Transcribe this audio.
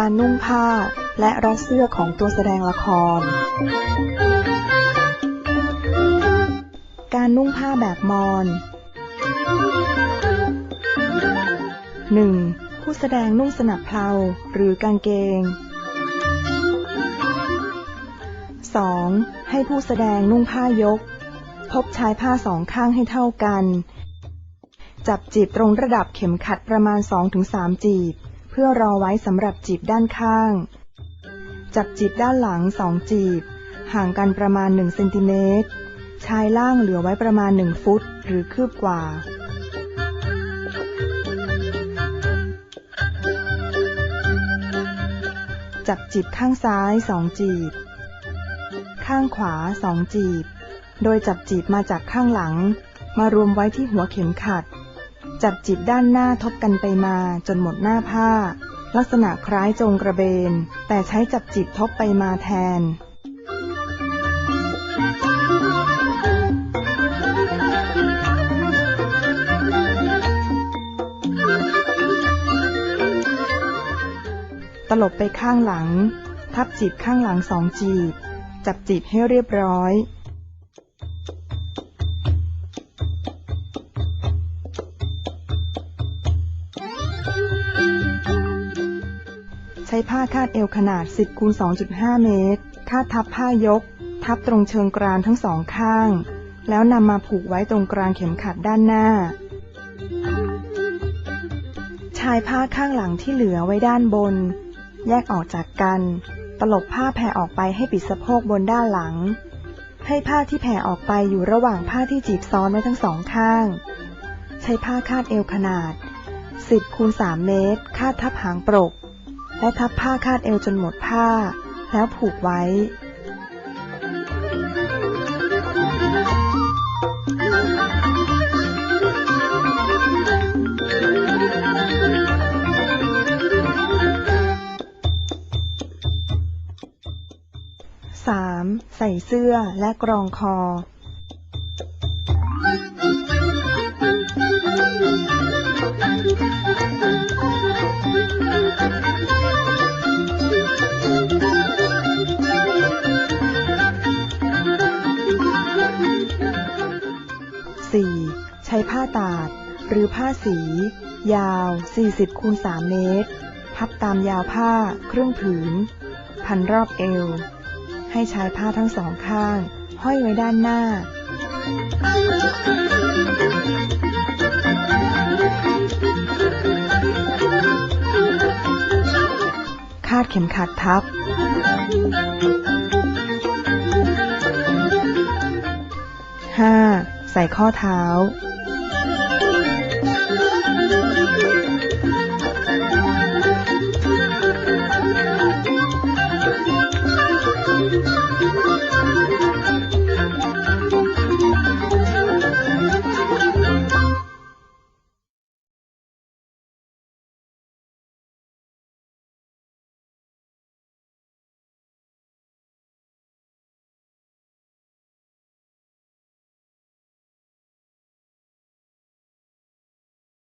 การนุ่งผ้าและรัดเสื้อของตัวแสดงละคร การนุ่งผ้าแบบมอญ 1. ผู้แสดงนุ่งสนับเพลาหรือกางเกง 2. ให้ผู้แสดงนุ่งผ้ายกพบชายผ้าสองข้างให้เท่ากัน จับจีบตรงระดับเข็มขัดประมาณ 2-3 จีบ พื่อรอไว้สำหรับจีบด้านข้าง จับจีบด้านหลัง2จีบ ห่างกันประมาณ1เซนติเมตร ชายล่างเหลือไว้ประมาณ 1 ฟุตหรือคืบกว่าจับจีบข้างซ้ายสองจีบ ข้างขวาสองจีบ โดยจับจีบมาจากข้างหลัง มารวมไว้ที่หัวเข็มขัด จับจีบด้านหน้าทบกันไปมาจนหมดหน้าผ้า ลักษณะคล้ายจงกระเบน แต่ใช้จับจีบทบไปมาแทน ตลบไปข้างหลัง ทับจีบข้างหลังสองจีบ จับจีบให้เรียบร้อย ช้ผ้าคาดเอวขนาด 10คูณ2.5 เมตร คาดทับผ้ายก ทับตรงเชิงกรานทั้งสองข้าง แล้วนำมาผูกไว้ตรงกลางเข็มขัดด้านหน้า ชายผ้าข้างหลังที่เหลือไว้ด้านบน แยกออกจากกัน ตลบผ้าแผ่ออกไปให้ปิดสะโพกบนด้านหลัง ให้ผ้าที่แผ่ออกไปอยู่ระหว่างผ้าที่จีบซ้อนไว้ทั้งสองข้าง ใช้ผ้าคาดเอวขนาด 10คูณ3เมตร คาดทับหางปรก และทับผ้าคาดเอวจนหมดผ้า แล้วผูกไว้ 3. ใส่เสื้อและกรองคอ 4. ใช้ผ้าตาด หรือผ้าสี ยาว 40คูณ3เมตร พับตามยาวผ้าครึ่งผืน พันรอบเอว ให้ใช้ผ้าทั้งสองข้าง ห้อยไว้ด้านหน้า คาดเข็มขัดทับ 5. ใส่ข้อเท้า